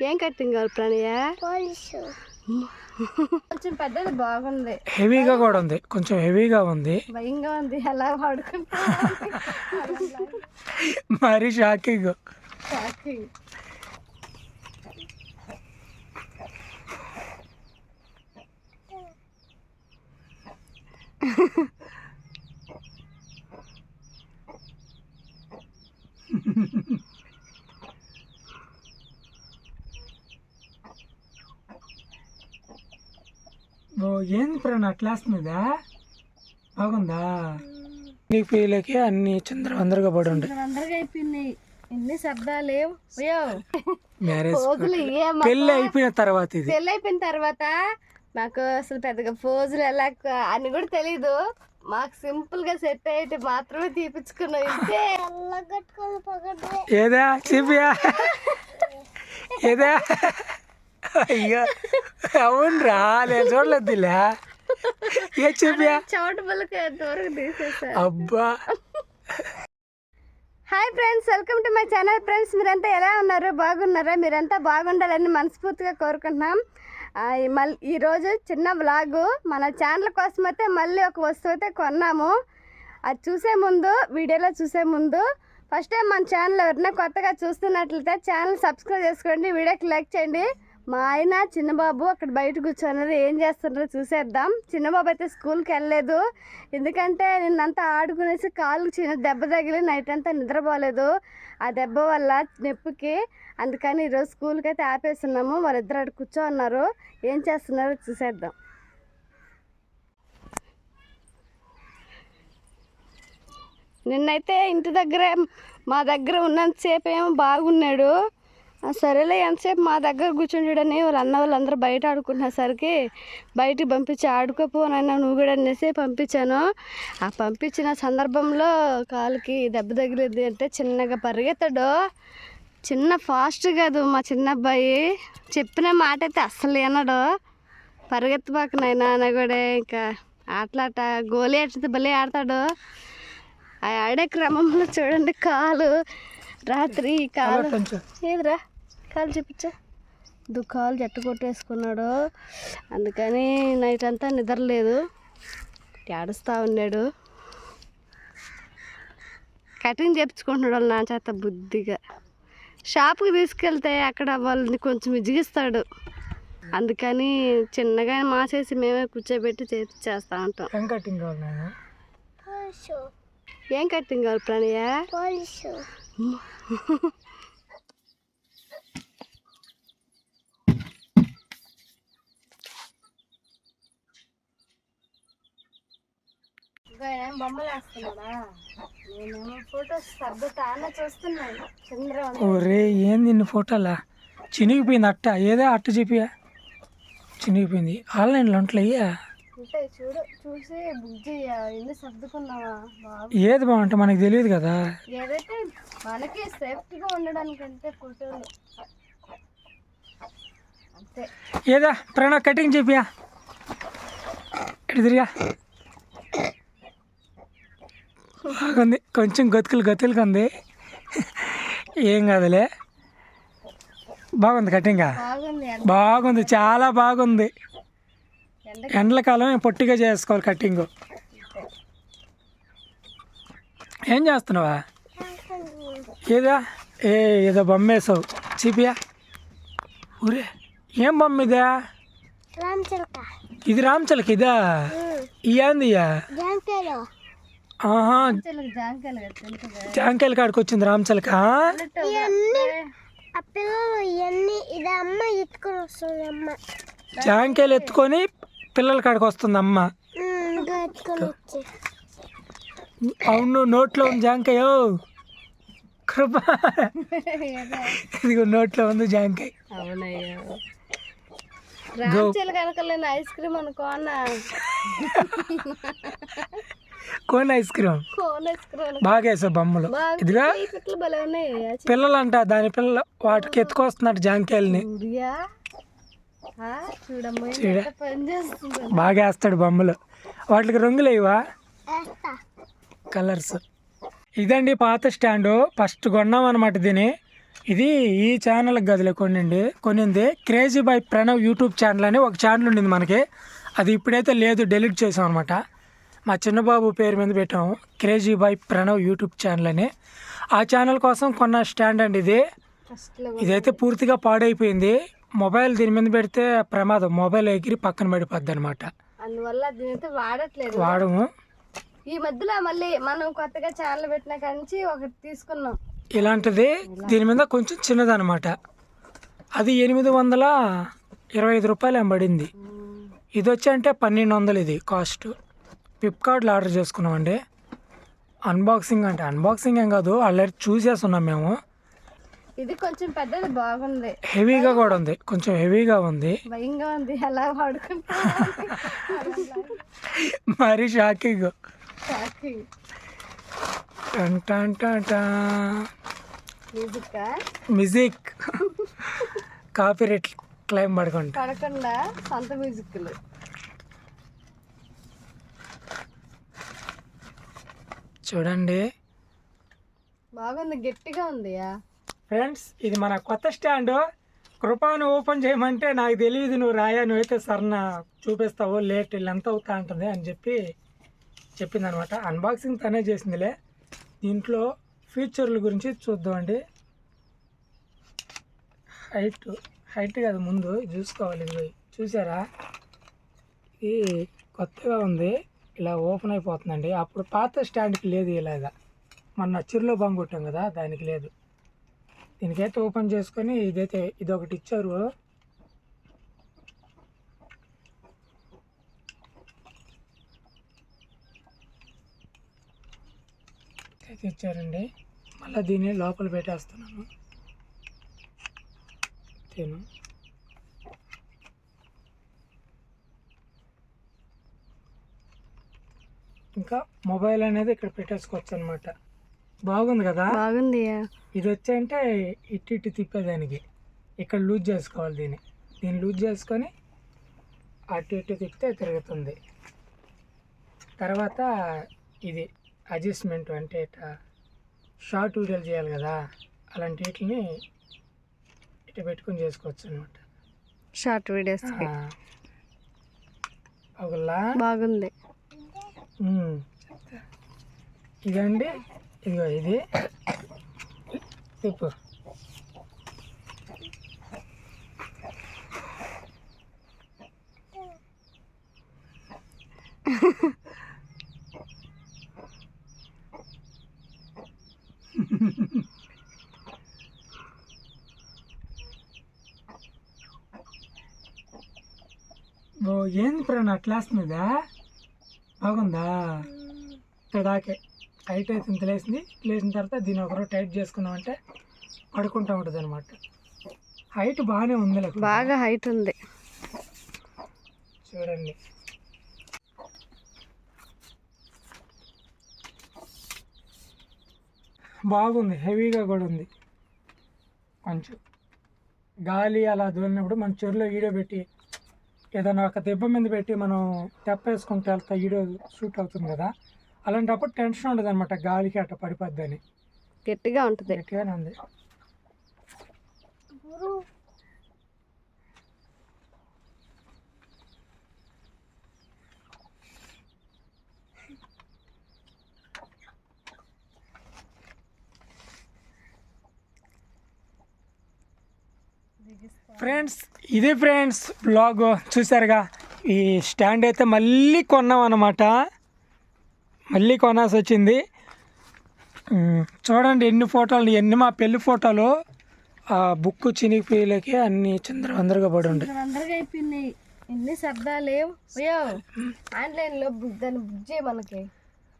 ఏం కట్టింగ్ కావాలి ప్రణయ? పోలీసు కొంచెం పెద్దది బాగుంది. హెవీగా కూడా ఉంది. కొంచెం హెవీగా ఉంది. భయంగా ఉంది. ఎలా పడుకుంటా మరీ షాకింగ్. షాకింగ్. ఓ ఏంది ప్రేమ క్లాస్ మీద బాగుందా పీలకి అన్ని చంద్రవందరగా పడి అందరిగా అయిపోయినాయి. ఎన్ని శబ్దాలు అయ్యో. మ్యారేజ్ ఫోజులు ఏ పెళ్ళి అయిపోయిన తర్వాత ఇది. పెళ్ళి అయిపోయిన తర్వాత నాకు అసలు పెద్దగా ఫోజులు ఎలా అని కూడా తెలీదు. మాకు సింపుల్గా సెట్ అయ్యేటి మాత్రమే తీపించుకున్నాం ఇంతే. ఏదా చెప్పియా? ఏదా? అయ్యో అవునరా నేను చూడలేదులే ఏ ఎంతవరకు తీసేసా అబ్బా hi friends welcome to my channel friends మీరంతా ఎలా ఉన్నారు? బాగున్నారా? మీరంతా బాగుండాలని మనస్ఫూర్తిగా కోరుకుంటున్నాం. మళ్ళీ ఈరోజు చిన్న వ్లాగు మన ఛానల్ కోసం అయితే మళ్ళీ ఒక వస్తువు అయితే కొన్నాము. అది చూసే ముందు వీడియోలో చూసే ముందు ఫస్ట్ టైం మన ఛానల్ ఎవరైనా కొత్తగా చూస్తున్నట్లయితే ఛానల్ సబ్స్క్రైబ్ చేసుకోండి వీడియోకి లైక్ చేయండి. మా ఆయన చిన్నబాబు అక్కడ బయట కూర్చున్నారు ఏం చేస్తున్నారో చూసేద్దాం. చిన్నబాబు అయితే స్కూల్కి వెళ్ళలేదు. ఎందుకంటే నిన్నంతా ఆడుకునేసి కాలు చిన్న దెబ్బ తగిలి నైట్ అంతా నిద్రపోలేదు. ఆ దెబ్బ వల్ల నొప్పికి అందుకని ఈరోజు స్కూల్కి అయితే ఆపేస్తున్నాము. వాళ్ళిద్దరు అక్కడ కూర్చో ఉన్నారు ఏం చేస్తున్నారో చూసేద్దాం. నిన్నైతే ఇంటి దగ్గరే మా దగ్గర ఉన్నంతసేపు ఏమో బాగున్నాడు. సరేలే ఎంతసేపు మా దగ్గర కూర్చుంటాడని వాళ్ళ అన్న వాళ్ళందరూ బయట ఆడుకుంటున్నసరికి బయటికి పంపించి ఆడుకోపోనైనా నువ్వు కూడా అనేసి పంపించాను. ఆ పంపించిన సందర్భంలో కాలుకి దెబ్బ తగిలింది అంటే చిన్నగా పరిగెత్తాడు. చిన్న ఫాస్ట్ కాదు మా చిన్న అబ్బాయి చెప్పిన మాట అయితే అస్సలు వినడు. పరిగెత్తబాక నాయనా అన్న కూడా ఇంకా ఆటలాట గోలీ ఆడితే భలే ఆడతాడు. ఆ ఆడే క్రమంలో చూడండి కాలు రాత్రి కాలు. ఏదిరా? కాలు చూపించా. దు కాలు జట్టు కొట్టేసుకున్నాడు. అందుకని నైట్ అంతా నిద్రలేదు ఏడుస్తూ ఉన్నాడు. కటింగ్ చేపించుకుంటున్నాడు వాళ్ళ నా చేత బుద్ధిగా. షాప్కి తీసుకెళ్తే అక్కడ వాళ్ళని కొంచెం విజిగిస్తాడు. అందుకని చిన్నగా మాసేసి మేమే కూర్చోబెట్టి చేపించేస్తా ఉంటాం. ఏం కటింగ్ కావాలి ఏం కటింగ్ కావాలి ప్రణయ? పోలీసు బొమ్మలు వేస్తున్నాడా నేనేమో ఫొటోస్ సర్దుతాన చూస్తున్నాను చంద్రవందనం ఓరే ఏంది ఇన్ని ఫోటోలా? చినిగిపోయింది అట్ట. ఏదో అట్ట చెప్పియా? చినిగిపోయింది. ఆన్లైన్లో ఉంటలయ్యా ఉంటాయి చూడు చూసి బుక్ చేయ ఎన్ని సర్దుకున్నావా బాబు? ఏది బాగుంటే మనకు తెలియదు కదా. ఏదైతే మనకి సేఫ్టీగా ఉండడానికి అంతే ఫోటోలు. అంతే. ఏదా? ప్రణవ్ కటింగ్ చెప్పియా? ఇటు తిరిగా? బాగుంది కొంచెం గతుకులు గతులుగా ఉంది ఏం కాదులే. బాగుంది కటింగా? బాగుంది చాలా బాగుంది. ఎండ ఎండలకాలం పొట్టిగా చేసుకోవాలి కటింగ్. ఏం చేస్తున్నావా? ఏదా? ఏ ఏదో బొమ్మ వేసావు చూపియా? ఊరే ఏం బొమ్మ ఇదా? రామ్ చిలక. ఇది రామచలకి ఇదా? ఇయాంది ఇయ్యా జాంకాయలు జాంకాయలు కదా తింటుందా? జాంకాయల కాడికి వచ్చింది రామచలక? ఎత్తుకొని జాంకాయలు పిల్లల కాడికి వస్తుంది అమ్మ. అవును నోట్లో ఉంది జాంకాయ. కృప. ఇదిగో నోట్లో ఉంది జాంకాయ. అవునయ్యో. రామచిల కనుక ice cream ice cream cone ice cream. బాగా వేసావు బొమ్మలు. ఇదిగా? ఉన్నాయి. పిల్లలంట దాని పిల్లలు వాటికి ఎత్తుకొస్తున్నట్టు జాంకాయలని. చూడ. బాగా వేస్తాడు బొమ్మలు. వాటికి రంగులు ఇవా వేస్తా. కలర్స్. ఇదండి పాత స్టాండు. ఫస్ట్ కొన్నాం అనమాట దీని ఇది ఈ ఛానల్ గదిలో కొనిండి కొనింది crazy boy Pranav YouTube channel అని ఒక ఛానల్ ఉండింది మనకి. అది ఇప్పుడైతే లేదు డెలీట్ చేసాం అనమాట మా చిన్నబాబు పేరు మీద పెట్టాము crazy boy Pranav YouTube channel అని. ఆ ఛానల్ కోసం కొన్న స్టాండ్ అండి ఇది. ఇదైతే పూర్తిగా పాడైపోయింది. మొబైల్ దీని మీద పెడితే ప్రమాదం. మొబైల్ ఎగిరి పక్కన పడిపోద్ది అనమాట అందువల్ల దీనైతే వాడట్లేదు. వాడము. ఈ మధ్యలో మళ్ళీ మనం కొత్తగా ఛానల్ పెట్టిన కాంచి ఒకటి తీసుకున్నాం. ఇలాంటిది దీని మీద కొంచెం చిన్నదనమాట అది ఎనిమిది వందల ఇరవై ఐదు రూపాయలు పడింది ఇది వచ్చి అంటే పన్నెండు వందలు ఇది కాస్ట్. ఫ్లిప్కార్ట్లో ఆర్డర్ చేసుకున్నామండి. అన్బాక్సింగ్ అంటే అన్బాక్సింగ్ ఏం కాదు ఆల్రెడీ చూసేస్తున్నాం మేము. ఇది కొంచెం పెద్దది బాగుంది. హెవీగా కూడా ఉంది కొంచెం హెవీగా ఉంది. భయంగా ఉంది ఎలా వాడుకుంటా మరీ shocking shocking music copyright claim పడకుండా. పడకుండా సొంత మ్యూజిక్లు చూడండి. బాగుంది గట్టిగా ఉంది ఫ్రెండ్స్ ఇది మన కొత్త స్టాండ్. కృపాను ఓపెన్ చేయమంటే నాకు తెలియదు నువ్వు రాయా నువ్వైతే సరన చూపిస్తావు లేట్ ఎంత అవుతా ఉంటుంది అని చెప్పి చెప్పింది అనమాట అన్బాక్సింగ్ తనే చేసిందిలే. దీంట్లో ఫీచర్ల గురించి చూద్దామండి. హైట్ హైట్ కాదు ముందు చూసుకోవాలి ఇది చూసారా? ఇది కొత్తగా ఉంది. ఇలా ఓపెన్ అయిపోతుందండి. అప్పుడు పాత స్టాండ్కి లేదు ఇలాగా మొన్న చిరులో బంగ్ కొట్టాం కదా దానికి లేదు. దీనికైతే ఓపెన్ చేసుకొని ఇదైతే ఇది ఒకటి ఇచ్చారు. అయితే ఇచ్చారండి. మళ్ళీ దీన్ని లోపల పెట్టేస్తున్నాను. తిను ఇంకా మొబైల్ అనేది ఇక్కడ పెట్టేసుకోవచ్చు అనమాట బాగుంది కదా? బాగుంది. ఇది వచ్చి అంటే ఇటు ఇటు తిప్పేదానికి. ఇక్కడ లూజ్ చేసుకోవాలి దీన్ని. దీన్ని లూజ్ చేసుకొని అటు ఇటు తిప్పితే తిరుగుతుంది. తర్వాత ఇది అడ్జస్ట్మెంట్ అంటే ఇట్లా షార్ట్ వీడియోలు చేయాలి కదా? అలాంటి వీటిని ఇటు పెట్టుకొని చేసుకోవచ్చు అనమాట షార్ట్ వీడియోస్ బాగుంది. ఇదండి ఇదిగో ఇది. తిప్పు ఏంది ప్రాణ క్లాస్ మీద? బాగుందా? ఇక్కడ దాకే టైట్ అయితే ఇంత లేసింది లేచిన తర్వాత దీన్ని ఒకరోజు టైట్ చేసుకున్నామంటే పడుకుంటూ ఉంటుంది అనమాట హైట్ బాగానే ఉంది. బాగా హైట్ ఉంది. చూడండి. బాగుంది హెవీగా కూడా ఉంది. కొంచెం. గాలి అలా దూరినప్పుడు మన చెరువులో వీడియో పెట్టి ఏదైనా ఒక దెబ్బ మీద పెట్టి మనం తెప్ప వేసుకుంటే వెళ్తా వీడియో షూట్ అవుతుంది కదా. అలాంటప్పుడు టెన్షన్ ఉండదు అనమాట గాలికి అట్ట పడిపోద్దని. గట్టిగా ఉంటుంది. గట్టిగానే ఉంది. ఫ్రెండ్స్ ఇది ఫ్రెండ్స్ బ్లాగ్ చూసారుగా ఈ స్టాండ్ అయితే మళ్ళీ కొన్నాం అనమాట మళ్ళీ కొనాల్సి వచ్చింది చూడండి ఎన్ని ఫోటోలు ఎన్ని మా పెళ్ళి ఫోటోలు. ఆ బుక్ చినిగిపోయేలకి అన్ని చిందరవందరగా పడి ఉండే. ఎన్ని శబ్దాలు అయ్యో ఆన్లైన్లో బుక్ దాన్ని బుక్ చేయ మనకి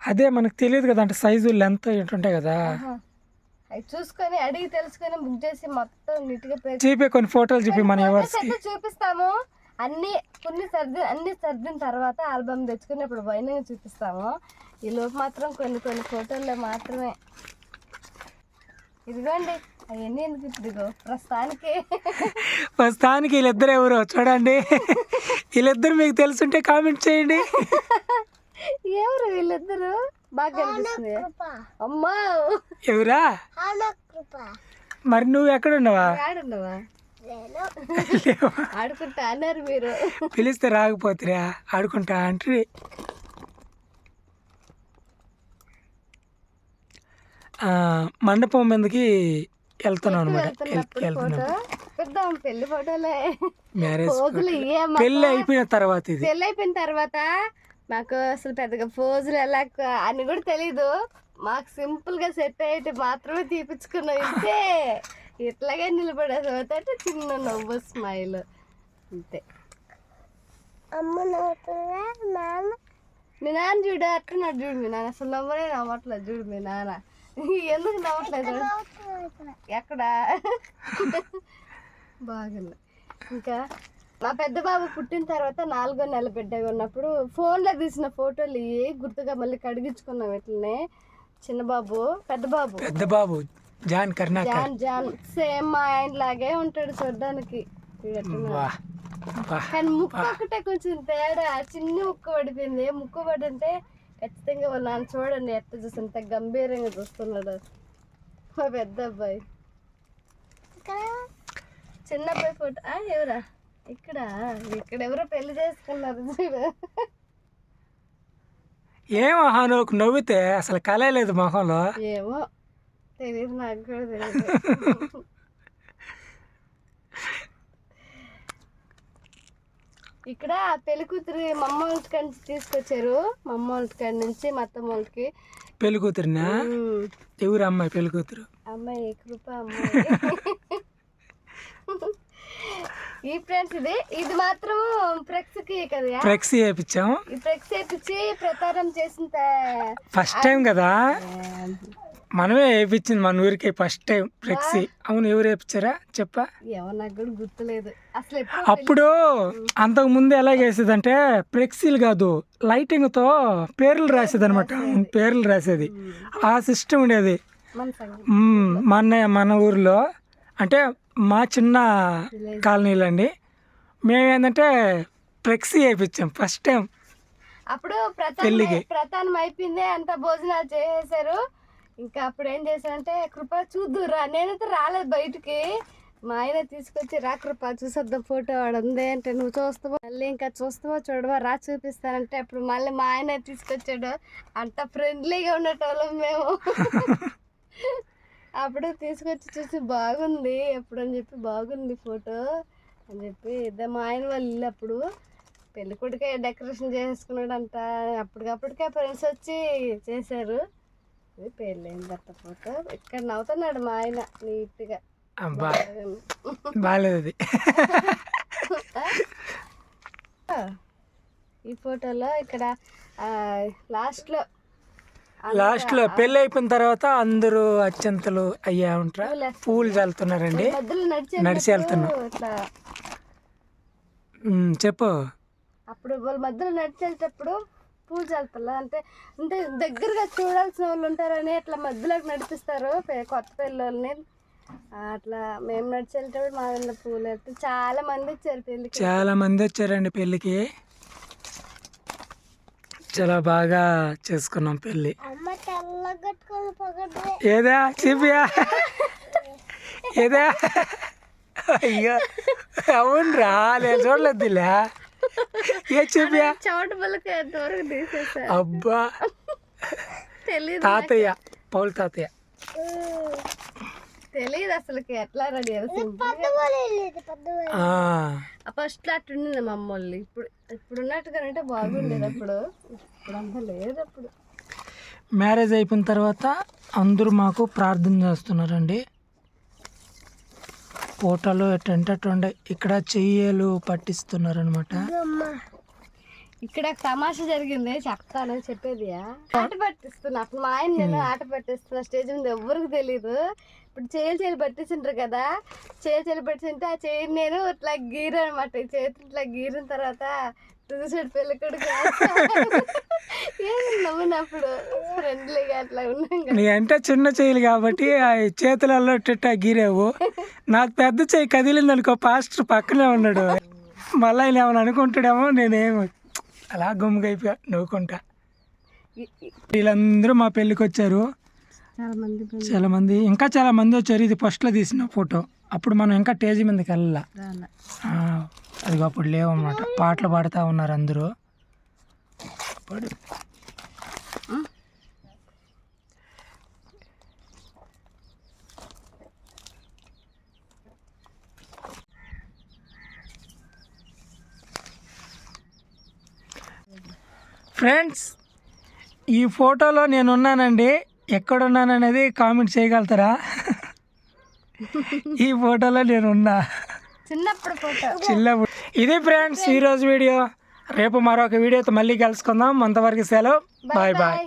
అదే మనకు తెలియదు కదా అంటే సైజు లెంత్ ఏంటుంటాయి కదా. అవి చూసుకొని అడిగి తెలుసుకొని బుక్ చేసి మొత్తం నీట్గా పేరు చూపే కొన్ని ఫోటోలు చూపి మన చూపిస్తాము. అన్ని కొన్ని సర్ది అన్ని సర్దిన తర్వాత ఆల్బమ్ తెచ్చుకున్నప్పుడు పైన చూపిస్తాము. ఈ లోపు మాత్రం కొన్ని కొన్ని ఫోటోల్లో మాత్రమే. ఇదిగోండి అవన్నీ ఎందుకు ఇప్పుడు ఇదిగో ప్రస్తుతానికి? ప్రస్తుతానికి వీళ్ళిద్దరు ఎవరు చూడండి. వీళ్ళిద్దరు మీకు తెలుసుంటే కామెంట్ చేయండి. ఎవరు వీళ్ళిద్దరు? బాగా కనిపిస్తుంది. కృప అమ్మా. ఎవరా? మరి నువ్వు ఎక్కడ ఉన్నావా? ఆడున్నావా? ఆడుకుంటా అన్నారు మీరు. పిలిస్తే రాకపోతురా ఆడుకుంటా అంటే ఆ, మండపం మీదకి వెళ్తున్నాం అనమాట వెళ్తున్నాం పెళ్ళి ఫోటోలే. మ్యారేజ్ పెళ్ళి అయిపోయిన తర్వాత ఇది. పెళ్ళి అయిపోయిన తర్వాత మాకు అసలు పెద్దగా పోజులు ఎలా అని కూడా తెలీదు. మాకు సింపుల్గా సెట్ అయ్యేటి మాత్రమే తీపించుకున్నాం ఇంతే. ఇట్లాగే నిలబడేది అంటే చిన్న నవ్వు స్మైల్. అంతే అమ్మ నాన్న? మీ నాన్న చూడు అట్లా చూడు మీ నాన్న. అసలు నవ్వనే నవ్వట్లేదు చూడు మీ నాన్న. ఎందుకు నవ్వట్లేదు? ఎక్కడ? బాగుంది. ఇంకా మా పెద్ద బాబు పుట్టిన తర్వాత నాలుగో నెల బిడ్డగా ఉన్నప్పుడు ఫోన్లో తీసిన ఫోటోలు గుర్తుగా మళ్ళీ కడిగించుకున్నాం ఇట్లనే. చిన్న బాబు పెద్ద బాబు. పెద్ద బాబు John Karunakar. John John. Same మా ఆయన లాగే ఉంటాడు చూడడానికి. కానీ ముక్కు ఒకటే కొంచెం తేడా. చిన్న ముక్కు పడిపోయింది. ముక్కు పడింటే ఖచ్చితంగా వాళ్ళ నాన్న చూడండి ఎట్ట చూసి ఎంత గంభీరంగా చూస్తున్నాడు. మా పెద్ద అబ్బాయి. చిన్న అబ్బాయి ఫోటో. ఎవరా? ఇక్కడ ఇక్కడ ఎవరో పెళ్ళి చేసుకున్నారు చూడు. ఏమో నువ్వు నవ్వితే అసలు కళ లేదు మొహంలో. ఏమో తెలియదు నాకు కూడా తెలియదు ఇక్కడ పెళ్ళి కూతురు మా అమ్మ వాళ్ళ కాడి నుంచి తీసుకొచ్చారు. మా అమ్మ వాళ్ళ కాడి నుంచి మా అత్తమ్మ వాళ్ళకి పెళ్ళి కూతురినా. ఎవరు అమ్మాయి పెళ్ళి కూతురు? అమ్మాయి కృప అమ్మాయి. ఈ ఫ్రెండ్స్ ఇది. ఇది మాత్రం ఫ్లెక్స్కి కదా ఫ్లెక్సీ వేయించాం ఈ ఫ్లెక్స్ వేపించి ప్రచారం చేసిన ఫస్ట్ టైం కదా? మనమే వేయించింది మన ఊరికి ఫస్ట్ టైం ఫ్లెక్సీ అవును ఎవరు వేయించారా చెప్పా. నాకు కూడా గుర్తులేదు. అసలు అప్పుడు అంతకు ముందు ఎలా చేసేదంటే ఫ్లెక్సీలు కాదు లైటింగ్తో పేర్లు రాసేది. అనమాట పేర్లు రాసేది. ఆ సిస్టమ్ ఉండేది. మన మన ఊర్లో అంటే మా చిన్న కాలనీలో అండి మేమేంటంటే ఫ్లెక్సీ వేయించాం ఫస్ట్ టైం. అప్పుడు ప్రధానం పెళ్ళికి. ప్రధానం అయిపోయింది అంత భోజనాలు చేసేసారు ఇంకా అప్పుడు ఏం చేశారంటే కృప చూద్దురా నేనైతే రాలేదు బయటికి. మా ఆయన తీసుకొచ్చి రా కృప చూసొద్దాం ఫోటో వాడు ఉంది అంటే నువ్వు చూస్తావా? మళ్ళీ ఇంకా చూస్తావా చూడవా? రా చూపిస్తానంటే అప్పుడు మళ్ళీ మా ఆయన తీసుకొచ్చాడు. అంత ఫ్రెండ్లీగా ఉండేటోళ్ళం మేము. అప్పుడు తీసుకొచ్చి చూసి బాగుంది ఎప్పుడు అని చెప్పి బాగుంది ఫోటో అని చెప్పి ఇద్దరు మా ఆయన వాళ్ళు ఇల్లు అప్పుడు పెళ్ళి కొడుకే డెకరేషన్ చేసుకున్నాడంట. అప్పటికప్పటికే ఫ్రెండ్స్ వచ్చి చేశారు. ఇది పెళ్ళైన తర్వాత ఫోటో. ఇక్కడ నవ్వుతున్నాడు మా ఆయన నీట్గా. బాగాలేదు ఈ ఫోటోలో ఇక్కడ లాస్ట్లో లాస్ట్లో పెళ్ళి అయిపోయిన తర్వాత అందరూ అత్యంతలు అయ్యా ఉంటారా? పూలు చల్లుతున్నారండి. మధ్యలో నడిచే వెళ్తున్నాం. చెప్పు. అప్పుడు వాళ్ళ మధ్యలో నడిచేటప్పుడు పూజ చల్లుతా అంటే అంటే దగ్గరగా చూడాల్సిన వాళ్ళు ఉంటారని అట్లా మధ్యలోకి నడిపిస్తారు. కొత్త పిల్లల్ని అట్లా మేము నడిచేటప్పుడు మా పూలు వెళ్తే చాలా మంది వచ్చారు పెళ్ళికి. చాలా మంది వచ్చారండి పెళ్ళికి. చాలా బాగా చేసుకున్నాం పెళ్ళి. ఏదా చెప్పియా? ఏదా? అయ్యో అవునరా నేను చూడలేదులే. ఏ తీసేసారు అబ్బా. తెలియదు తాతయ్య పౌల్ తాతయ్య. తెలియదు అసలుకి ఎట్లా రెడీ ఫస్ట్ అట్లా ఉండింది మా అమ్మోళ్ళు ఇప్పుడు ఇప్పుడు ఉన్నట్టుగానంటే బాగుండేది అప్పుడు. ఇప్పుడు అంత లేదు అప్పుడు. మ్యారేజ్ అయిపోయిన తర్వాత అందరూ మాకు ప్రార్థన చేస్తున్నారండి. ఫోటోలు ఎట్టంటే అట్టుండే ఇక్కడ చెయ్యలు పట్టిస్తున్నారనమాట అమ్మ. ఇక్కడ తమాషా జరిగింది చెప్తాను చెప్పేది ఆట పట్టిస్తున్నా. అప్పుడు మా ఆయన నేను ఆట పట్టిస్తున్నా. స్టేజ్ మీద ఎవ్వరికి తెలియదు ఇప్పుడు చేయలు చేయలు పట్టించుంటారు కదా. చేయలు చేయలు పట్టించుంటే ఆ చేయి నేను ఇట్లా గీర అనమాట చేతి ఇట్లా గీరిన తర్వాత చూసాడు పెళ్ళి కొడుకు ఏం నవ్వునప్పుడు ఫ్రెండ్లీగా అట్లా ఉన్నాం నీ అంటే చిన్న చెయ్యలు కాబట్టి ఆ చేతులలో ఇట్ట గీరేవు. నాకు పెద్ద చెయ్యి కదిలింది అనుకో పాస్టర్ పక్కనే ఉన్నాడు. మళ్ళీ ఆయన ఏమైనా అనుకుంటాడేమో నేనేమో అలా గుమ్ముగైపోయా నవ్వుకుంటా. వీళ్ళందరూ మా పెళ్ళికి వచ్చారు చాలా మంది ఇంకా చాలా మంది వచ్చారు. ఇది ఫస్ట్లో తీసిన ఫోటో. అప్పుడు మనం ఇంకా స్టేజ్ మీదకి వెళ్ళాల. రాలే. అది అప్పుడు లేవన్నమాట. పాటలు పాడుతూ ఉన్నారు అందరూ. ఫ్రెండ్స్ ఈ ఫోటోలో నేను ఉన్నానండి ఎక్కడున్నాననేది కామెంట్ చేయగలుగుతారా? ఈ ఫోటోలో నేను ఉన్నా చిన్నప్పుడు ఫోటో. చిన్నప్పుడు. ఇది ఫ్రెండ్స్ ఈరోజు వీడియో. రేపు మరొక వీడియోతో మళ్ళీ కలుసుకుందాం. అంతవరకు సెలవు. బాయ్. బాయ్.